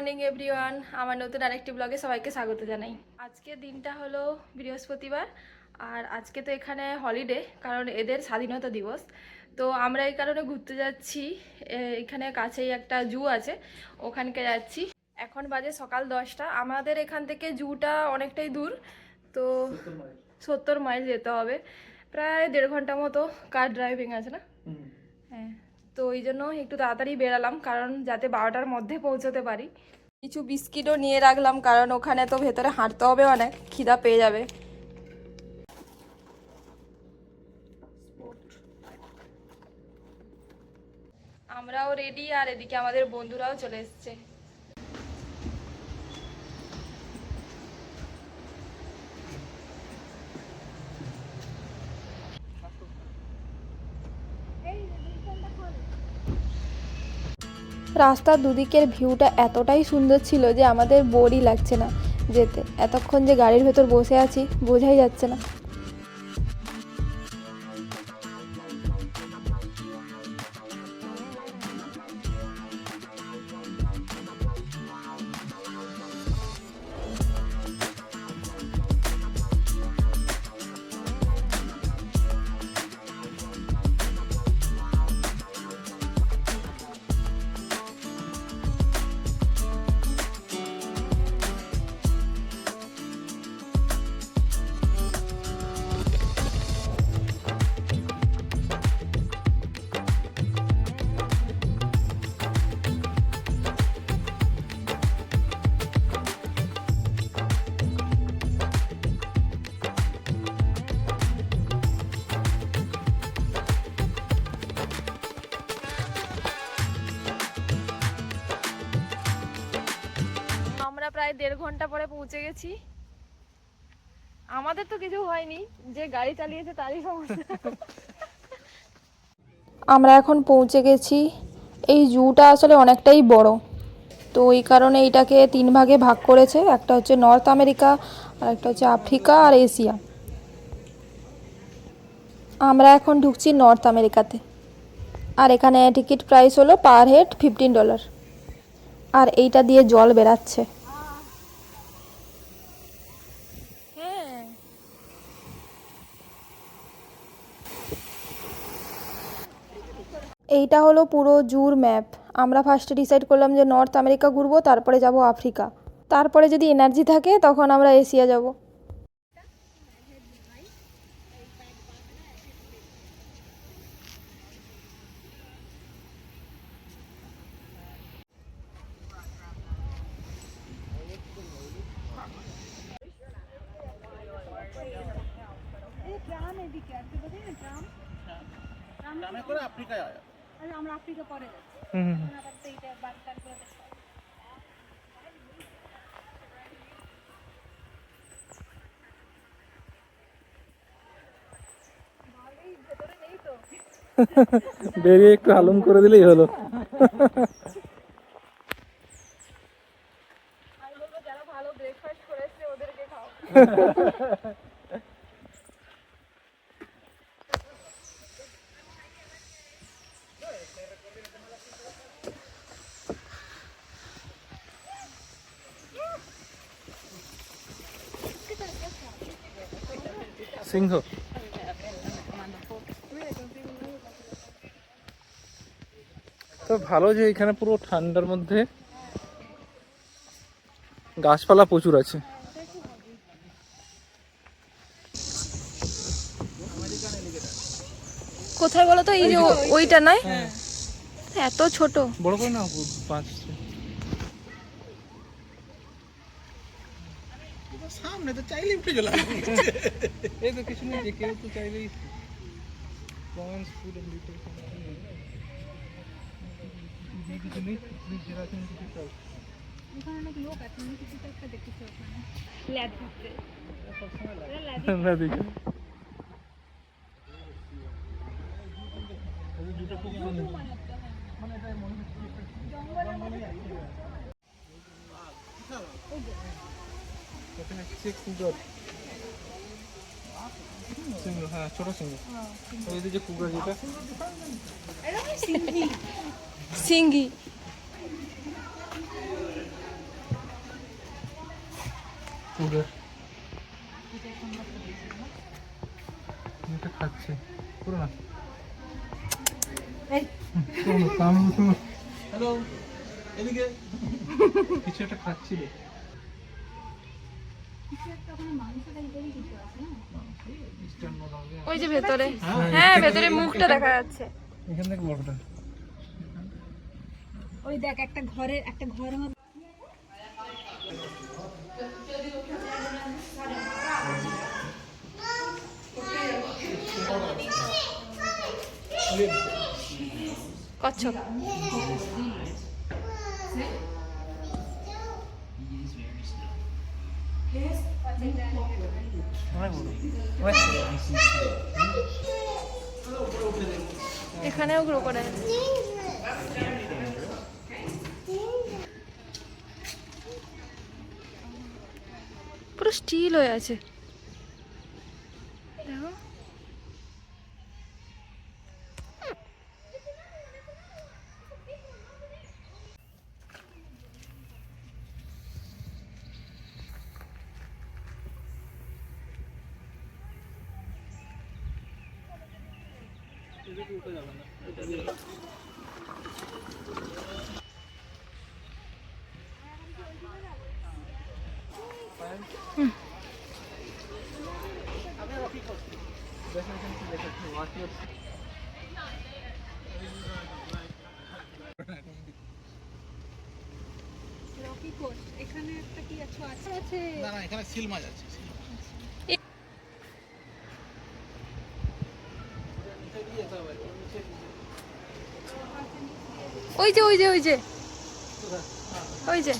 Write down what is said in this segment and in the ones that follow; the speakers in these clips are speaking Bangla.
Morning everyone. আমার নতুন আরেকটি ব্লগে সবাইকে স্বাগত জানাই। আজকে দিনটা হলো বৃহস্পতিবার আর আজকে তো এখানে হলিডে কারণ এদের স্বাধীনতা দিবস। তো আমরা এই কারণে ঘুরতে যাচ্ছি। এখানে কাছেই একটা জু আছে ওখানকে যাচ্ছি। এখন বাজে সকাল দশটা। আমাদের এখান থেকে জুটা অনেকটাই দূর তো সত্তর মাইল। যেতে হবে। প্রায় দেড় ঘণ্টা মতো কার ড্রাইভিং আছে না? হ্যাঁ। তো ওই জন্য একটু তাড়াতাড়ি বেরালাম কারণ যাতে বারোটার মধ্যে পৌঁছতে পারি। কিছু বিস্কিটও নিয়ে রাখলাম কারণ ওখানে তো ভেতরে হাঁটতে হবে অনেক খিদা পেয়ে যাবে। আমরাও রেডি আর এদিকে আমাদের বন্ধুরাও চলে এসছে। রাস্তার দুদিকের ভিউটা এতটাই সুন্দর ছিল যে আমাদের বোরই লাগছে না যেতে। এতক্ষণ যে গাড়ির ভেতর বসে আছি, বোঝাই যাচ্ছে না। প্রায় দেড় ঘণ্টা পরে পৌঁছে গেছি। আমাদের তো কিছু হয়নি, যে গাড়ি চালিয়েছে তারই সমস্যা। আমরা এখন পৌঁছে গেছি। এই জুটা আসলে অনেকটাই বড়। তো এই কারণে এইটাকে তিন ভাগে ভাগ করেছে। একটা হচ্ছে নর্থ আমেরিকা, আর একটা হচ্ছে আফ্রিকা আর এশিয়া। আমরা এখন ঢুকছি নর্থ আমেরিকাতে। আর এখানে টিকিট প্রাইস হলো পার হেড ফিফটিন ডলার। আর এইটা দিয়ে জল বেরাচ্ছে হ্যাঁ এইটা হলো পুরো জুর ম্যাপ। আমরা ফার্স্টে ডিসাইড করলাম যে নর্থ আমেরিকা ঘুরবো তারপরে যাব আফ্রিকা তারপরে যদি এনার্জি থাকে তখন আমরা এশিয়া যাব। গ্রামে করে আফ্রিকায় আয়া। আমরা আফ্রিকা পরে যাচ্ছি। বেরিয়ে একটু হালুম করে দিলেই হলো। যারা ভালো ব্রেকফাস্ট করেছে ওদেরকে খাও। সিংহ তো ভালো যে এখানে পুরো ঠান্ডার মধ্যে গাছপালা প্রচুর আছে। কোথায় বলো তো? এই যে ওইটা নয়? এত ছোট। বড় করে না পাঁচ। সামনে তো চাইলে উঠে চলে এই তো কিছু নেই কেউ তো চাইলেই কমেন্টস ফুড এন্ড কিছু নেই যেরকম কিছু চাই ওখানে অনেক লোক আছে আমি কিছু তো একটা দেখেছি ওখানে। ল্যাদ ঘুরতে না দেখি। হ্যাঁ ছোট ওই যে কুকুর যেটা সিঙ্গি সুগার এটা খাচ্ছে। পুরো না। হ্যালো এদিকে। কিছু একটা খাচ্ছিল কিছু একটা ওখানে মাংস টাইপেরই কিছু আছে না ওই যে ভেতরে। হ্যাঁ ভেতরে মুখটা দেখা যাচ্ছে। এখান থেকে বড়টা ওই দেখ একটা ঘরের একটা ঘরের মধ্যে কচ্ছপ। এখানেও গ্রো করে। পুরো স্টিল হয়ে আছে। এখানে একটা কি আছে? আছে আছে। না না এখানে সিল মাছ আছে ওই যে ওই যে ওই যে। ওই যে।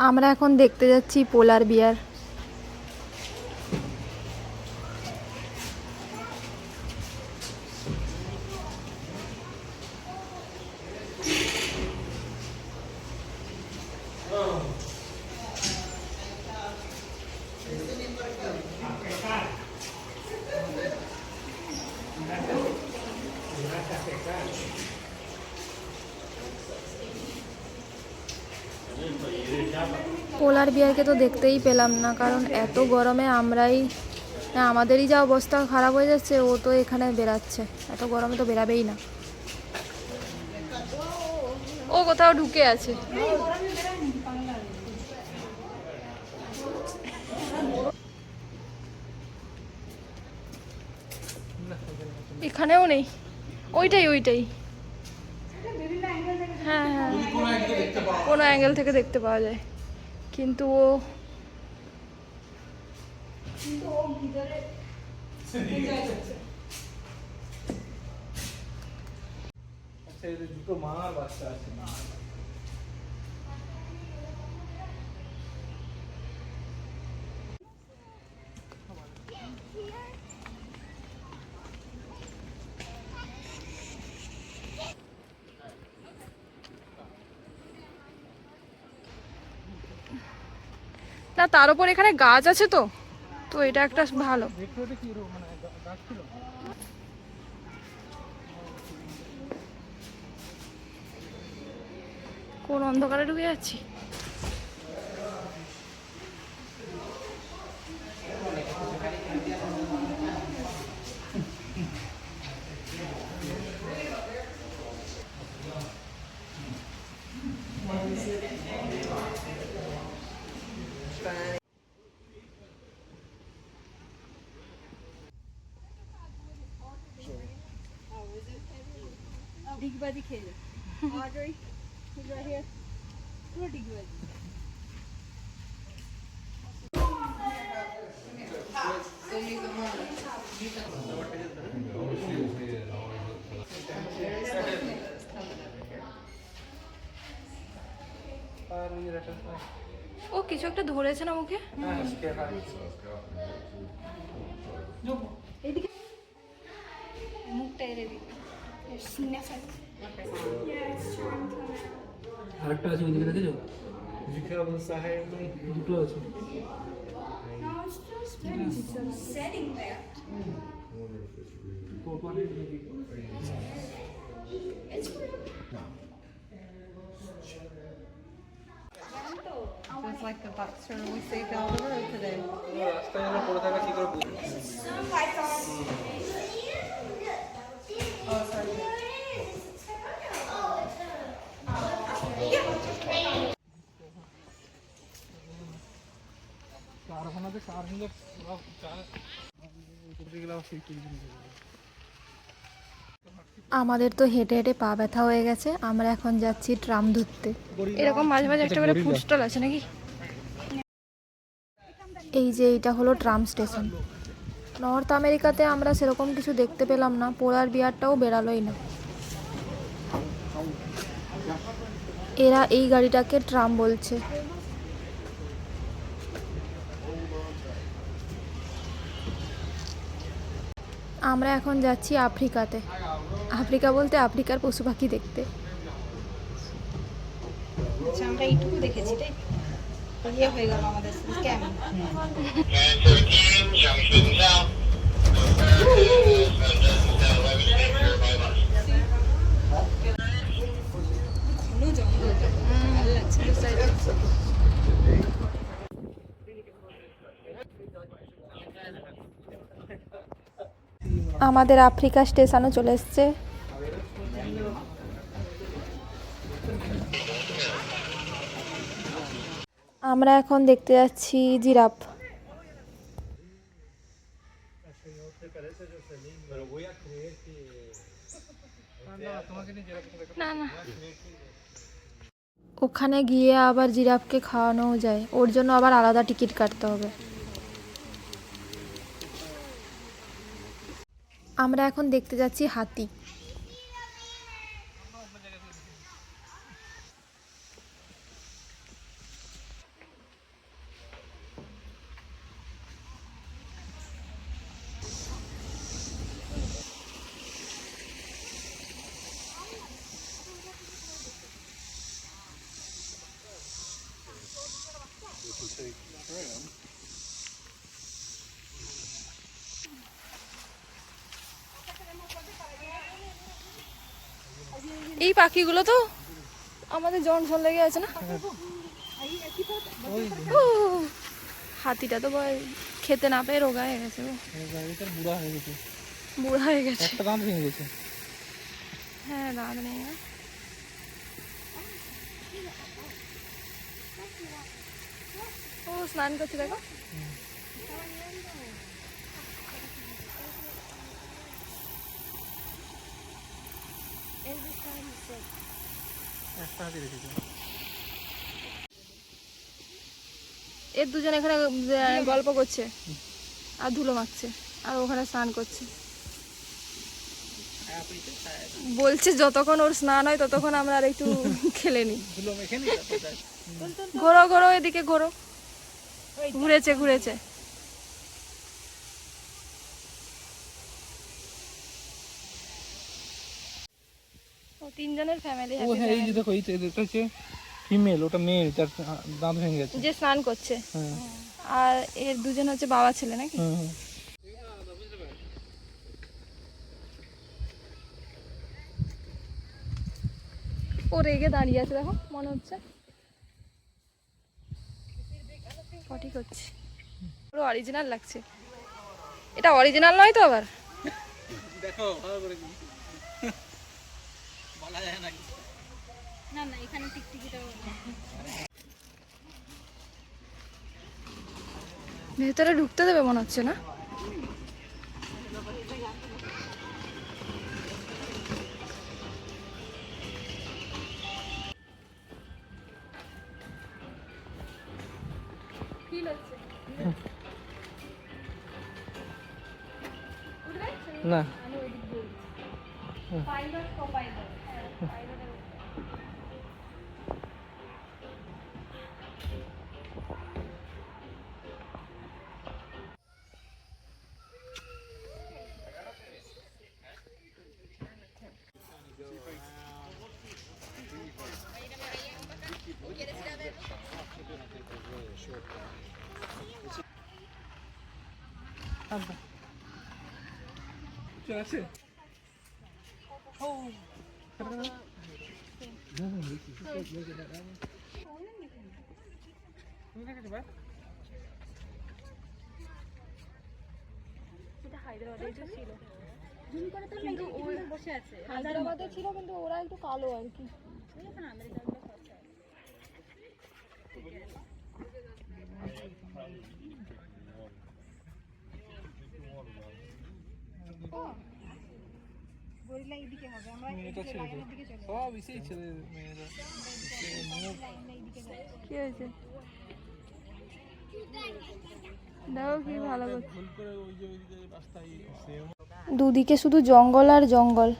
আমরা এখন দেখতে যাচ্ছি পোলার বিয়ার। পোলার তো দেখতেই পেলাম না, কারণ এত গরমে আমরাই আমাদেরই যা অবস্থা খারাপ হয়ে যাচ্ছে, ও তো এখানে বেরাচ্ছে এত গরমে তো বেরাবেই না। ও কোথাও ঢুকে আছে। এখানেও নেই। ওইটাই ওইটাই। হ্যাঁ হ্যাঁ। কোনো অ্যাঙ্গেল থেকে দেখতে পাওয়া যায়। কিন্তু ও ভিতরে আচ্ছা দুটো মা আর বাচ্চা আছে না না, তার উপর এখানে গাছ আছে তো। তো এটা একটা ভালো। কোন অন্ধকারে ঢুকে যাচ্ছি? একটা ধরেছে না মুখে? হ্যাঁ মুখটা এড়ে আরেকটা আছে ওইদিকে দেখেছ? দুটো আছে। Just like the box turtle we saved all the road today. আমাদের তো হেঁটে হেঁটে পা ব্যথা হয়ে গেছে আমরা এখন যাচ্ছি ট্রাম ধরতে। এরকম মাঝে মাঝে একটা করে ফুড স্টল আছে নাকি? এই যে এইটা হলো ট্রাম স্টেশন। নর্থ আমেরিকাতে আমরা সেরকম কিছু দেখতে পেলাম না, পোলার বিয়ারটাও বেরালোই না। এরা এই গাড়িটাকে ট্রাম বলছে। আমরা এখন যাচ্ছি আফ্রিকাতে। আফ্রিকা বলতে আফ্রিকার পশু পাখি দেখতে। আচ্ছা আমরা এইটুকু দেখেছি, তাই? ইয়ে আমাদের আমাদের আফ্রিকা স্টেশনও চলে এসছে। আমরা এখন দেখতে যাচ্ছি জিরাফ। ওখানে গিয়ে আবার জিরাফকে খাওয়ানোও যায়। ওর জন্য আবার আলাদা টিকিট কাটতে হবে। আমরা এখন দেখতে যাচ্ছি হাতি। এই পাখিগুলো তো আমাদের জনসন লেগে আছে না? হাতিটা তো খেতে না পেয়ে রোগা হয়ে গেছে বুড়া হয়ে গেছে। বুড়া হয়ে গেছে। হ্যাঁ দাঁত নেই আর। ও স্নান করছে দেখো। এর দুজন এখানে গল্প করছে আর ধুলো মাখছে আর ওখানে স্নান করছে। বলছে যতক্ষণ ওর স্নান হয় ততক্ষণ আমরা আর একটু খেলে নি? ঘোরো ঘোরো এদিকে ঘোরো। ঘুরেছে ঘুরেছে। তিনজনের ফ্যামিলি ও হ্যাঁ এই যে দেখো এই এটা হচ্ছে ফিমেল ওটা মেয়ে যার দাঁত ভেঙে গেছে। যে স্নান করছে। হ্যাঁ। আর এর দুজন হচ্ছে বাবা ছেলে নাকি? হুম হুম ও রেগে দাঁড়িয়ে আছে দেখো মনে হচ্ছে। পটি করছে। পুরো অরিজিনাল লাগছে। এটা অরিজিনাল নয় তো আবার? দেখো ভালো করে কি। বলা যায় না না না এখানে টিকটিকিটাও ভেতরে ঢুকতে দেবে মনে হচ্ছে না না? আছে বসে আছে হায়দ্রাবাদে ছিল কিন্তু ওরা একটু কালো আর কি। গরিলা হবে আমরা সব ইসেই মেয়েরা কি হয়েছে? দুদিকে শুধু জঙ্গল আর জঙ্গল।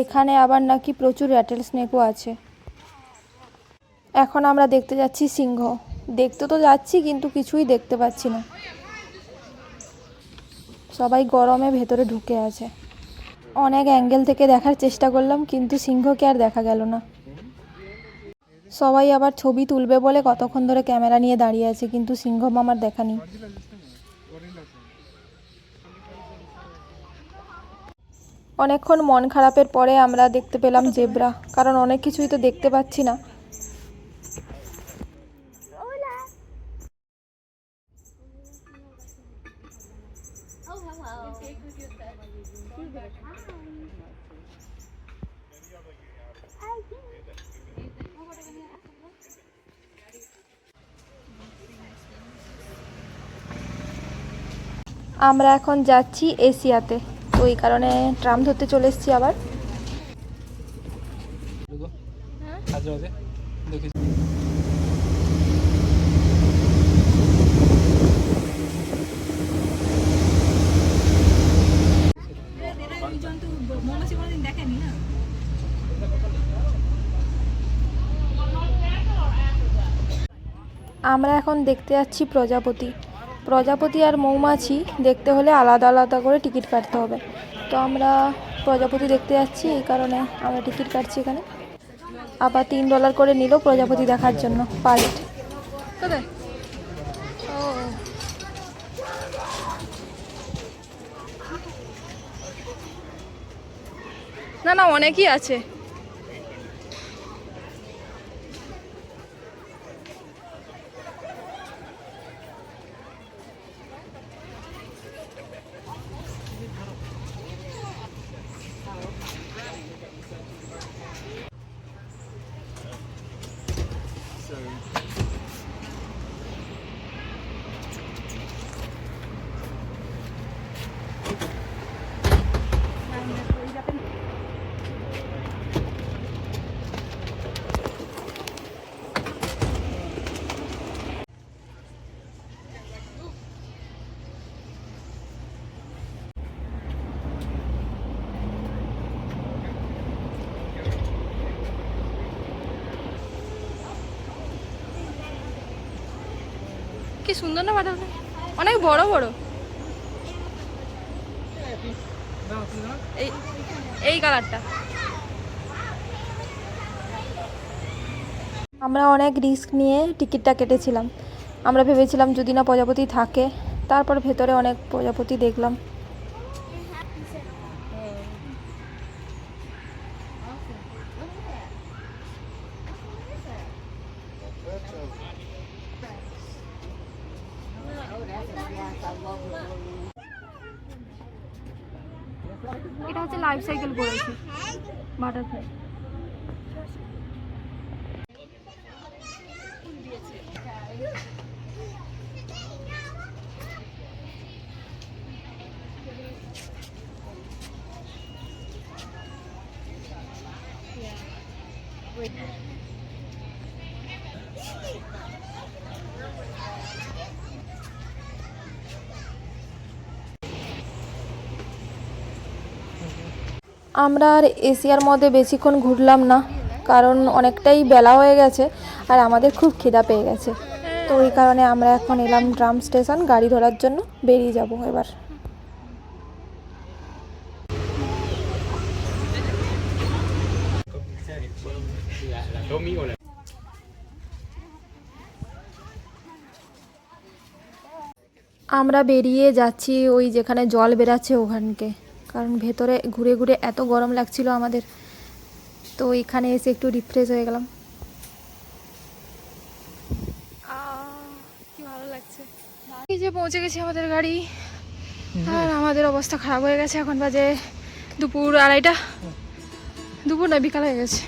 এখানে আবার নাকি প্রচুর র্যাটেল স্নেকও আছে। এখন আমরা দেখতে যাচ্ছি সিংহ। দেখতে তো যাচ্ছি কিন্তু কিছুই দেখতে পাচ্ছি না। সবাই গরমে ভেতরে ঢুকে আছে। অনেক অ্যাঙ্গেল থেকে দেখার চেষ্টা করলাম, কিন্তু সিংহকে আর দেখা গেল না। সবাই আবার ছবি তুলবে বলে কতক্ষণ ধরে ক্যামেরা নিয়ে দাঁড়িয়ে আছে, কিন্তু সিংহ মামার দেখা নেই। অনেকক্ষণ মন খারাপের পরে আমরা দেখতে পেলাম জেব্রা, কারণ অনেক কিছুই তো দেখতে পাচ্ছি না। আমরা এখন যাচ্ছি এশিয়াতে। তো এই কারণে ট্রাম ধরতে চলে এসেছি আবার। আমরা এখন দেখতে যাচ্ছি প্রজাপতি। প্রজাপতি আর মৌমাছি দেখতে হলে আলাদা আলাদা করে টিকিট কাটতে হবে। তো আমরা প্রজাপতি দেখতে যাচ্ছি, এই কারণে আমরা টিকিট কাটছি এখানে। আবার তিন ডলার করে নিল প্রজাপতি দেখার জন্য পার হেড না না, অনেকই আছে। সুন্দর না বাটারফ্লাই অনেক বড় বড়। এই কালারটা। আমরা অনেক রিস্ক নিয়ে টিকিটটা কেটেছিলাম। আমরা ভেবেছিলাম যদি না প্রজাপতি থাকে, তারপর ভেতরে অনেক প্রজাপতি দেখলাম। আমরা আর এশিয়ার মধ্যে বেশিক্ষণ ঘুরলাম না, কারণ অনেকটাই বেলা হয়ে গেছে আর আমাদের খুব খিদা পেয়ে গেছে। তো ওই কারণে আমরা এখন এলাম ট্রাম স্টেশন, গাড়ি ধরার জন্য বেরিয়ে যাব এবার। আমরা বেরিয়ে যাচ্ছি ওই যেখানে জল বেরাচ্ছে ওখানকে। কারণ ভেতরে ঘুরে ঘুরে এত গরম লাগছিল আমাদের। তো এখানে এসে একটু রিফ্রেশ হয়ে গেলাম। কি ভালো লাগছে। এই যে পৌঁছে গেছি আমাদের গাড়ি। আর আমাদের অবস্থা খারাপ হয়ে গেছে এখন বাজে দুপুর আড়াইটা। দুপুর না বিকাল হয়ে গেছে।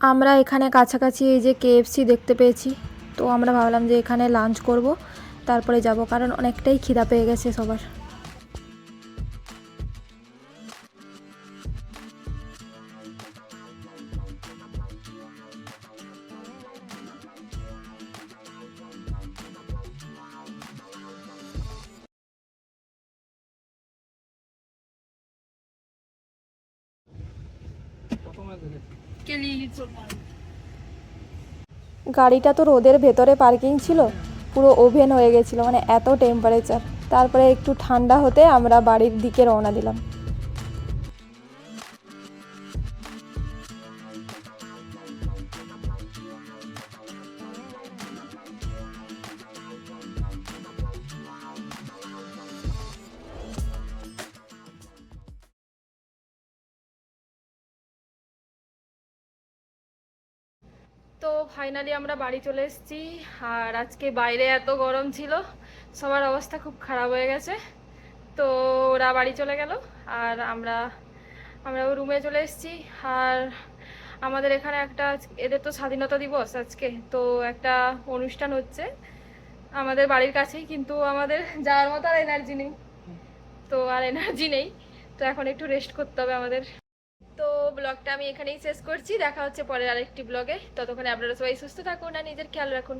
আমরা এখানে কাছাকাছি এই যে কেএফসি দেখতে পেয়েছি তো আমরা ভাবলাম যে এখানে লাঞ্চ করব, তারপরে যাব, কারণ অনেকটাই খিদা পেয়ে গেছে সবার ধরেছে? গাড়িটা তো রোদের ভেতরে পার্কিং ছিল, পুরো ওভেন হয়ে গেছিল মানে এত টেম্পারেচার তারপরে একটু ঠান্ডা হতে আমরা বাড়ির দিকে রওনা দিলাম। তো ফাইনালি আমরা বাড়ি চলে এসেছি। আর আজকে বাইরে এত গরম ছিল, সবার অবস্থা খুব খারাপ হয়ে গেছে। তো ওরা বাড়ি চলে গেল, আর আমরা আমরা রুমে চলে এসেছি। আর আমাদের এখানে একটা এদের তো স্বাধীনতা দিবস আজকে, তো একটা অনুষ্ঠান হচ্ছে। আমাদের বাড়ির কাছেই, কিন্তু আমাদের যাওয়ার মতো আর এনার্জি নেই। তো আর এনার্জি নেই। তো এখন একটু রেস্ট করতে হবে আমাদের। তো ব্লগটা আমি এখানেই শেষ করছি। দেখা হচ্ছে পরের আরেকটি ব্লগে। ততক্ষণে আপনারা সবাই সুস্থ থাকুন আর নিজের খেয়াল রাখুন।